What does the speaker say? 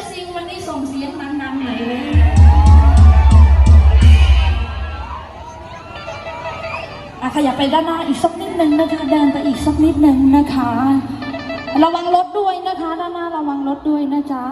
จะซิงวันนี้ส่งเสียงนำๆหน่อยเลยขยับไปด้านหน้าอีกสักนิดนึงนะคะ เดินไปอีกสักนิดนึงนะคะ ระวังรถด้วยนะคะ ด้านหน้าระวังรถด้วยนะจ๊ะ